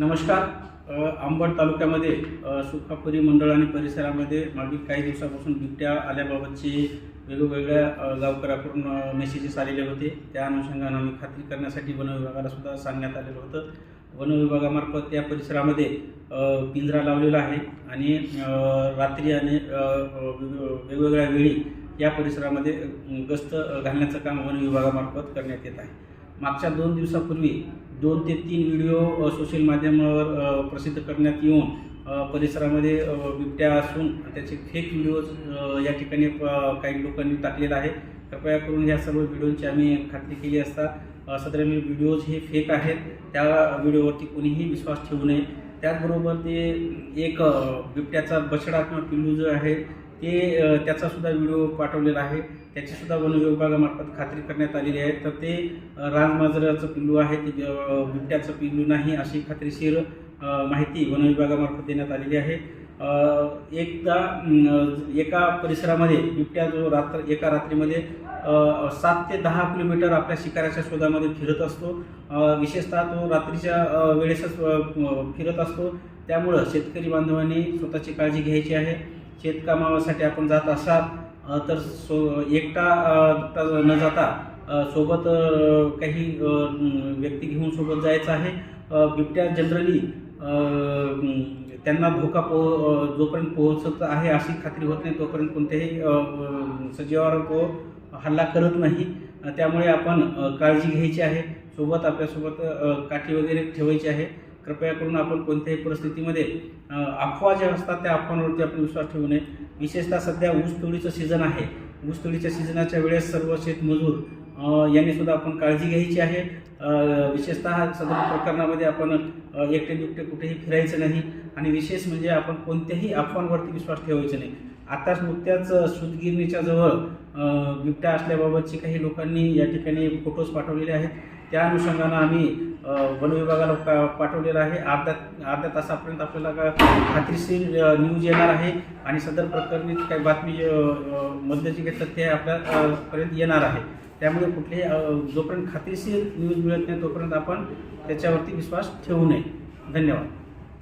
नमस्कार. आंबड तालुक्यामध्ये सुखापुरी मंडळ आणि परिसरामध्ये मागील काही दिवसापासून बिबट्या आल्याबाबतचे वेगवेगळ्या गावकऱ्याकडून मेसेजेस आलेले होते. त्या अनुषंगानं आम्ही खात्री करण्यासाठी वन विभागाला सुद्धा सांगण्यात आलेलं होतं. वन विभागामार्फत त्या परिसरामध्ये पिंजरा लावलेला आहे आणि रात्री आणि वेगवेगळ्या वेळी या परिसरामध्ये गस्त घालण्याचं काम वन विभागामार्फत करण्यात येत आहे. मागच्या दोन दिवसापूर्वी दोन ते तीन व्हिडिओ सोशल माध्यमावर प्रसिद्ध करण्यात येऊन परिसरामध्ये बिबट्या असून त्याचे फेक व्हिडिओज या ठिकाणी काही लोकांनी टाकलेला आहे. कृपया करून या सर्व व्हिडिओंची आम्ही खात्री केली असता अ, मी व्हिडिओज हे फेक आहेत. त्या व्हिडिओवरती कोणीही विश्वास ठेवू नये. त्याचबरोबर ते एक बिबट्याचा बछडा किंवा पिल्लू जो आहे ते त्याचासुद्धा त्याचा सुद्धा व्हिडिओ पाठवलेला आहे. त्याचीसुद्धा वन विभागामार्फत खात्री करण्यात आलेली आहे. तर ते रानमाजराचं पिल्लू आहे. ते बिबट्याचं पिल्लू नाही अशी खात्रीशीर माहिती वन विभागामार्फत देण्यात आलेली आहे. एकदा एका परिसरामध्ये बिबट्या जो रात्र एका रात्रीमध्ये सात ते दहा किलोमीटर आपल्या शिकाऱ्याच्या शोधामध्ये फिरत असतो. विशेषतः तो रात्रीच्या वेळेसच फिरत असतो. त्यामुळं शेतकरी बांधवांनी स्वतःची काळजी घ्यायची आहे. शेतकामासाठी आपण जात असाल तर सो एकटा न जाता सोबत काही व्यक्ती घेऊन सोबत जायचं आहे. बिबट्या जनरली त्यांना धोका पो जोपर्यंत पोहोचत आहे अशी खात्री होत नाही तोपर्यंत कोणत्याही सजीवावर तो हल्ला करत नाही. त्यामुळे आपण काळजी घ्यायची आहे. सोबत आपल्यासोबत काठी वगैरे ठेवायची आहे. कृपया करून आपण कोणत्याही परिस्थितीमध्ये अफवा ज्या असतात त्या अफवांवरती आपण विश्वास ठेवू नये. विशेषतः सध्या ऊसतोडीचं सीझन आहे. ऊसतोडीच्या सीझनाच्या वेळेस सर्व शेतमजूर यांनी सुद्धा आपण काळजी घ्यायची आहे. विशेषतः सदर प्रकरणामध्ये आपण एकटे दुकटे कुठेही फिरायचं नाही आणि विशेष म्हणजे आपण कोणत्याही अफवांवरती विश्वास ठेवायचा नाही. आताच नुकत्याच सूतगिरणीच्या जवळ बिबट्या असल्याबाबतचे काही लोकांनी या ठिकाणी फोटोज पाठवलेले आहेत. त्या अनुषंगानं आम्ही वन विभागाला पा पाठवलेलं आहे. अर्ध्या अर्ध्या तासापर्यंत आपल्याला का खात्रीशीर न्यूज येणार आहे आणि सदर प्रकरणी काही बातमी मधल्याची घेतात ते आपल्यापर्यंत पर्यंत येणार आहे. त्यामुळे कुठलेही जोपर्यंत खात्रीशीर न्यूज मिळत नाही तोपर्यंत आपण त्याच्यावरती विश्वास ठेवू नये. धन्यवाद.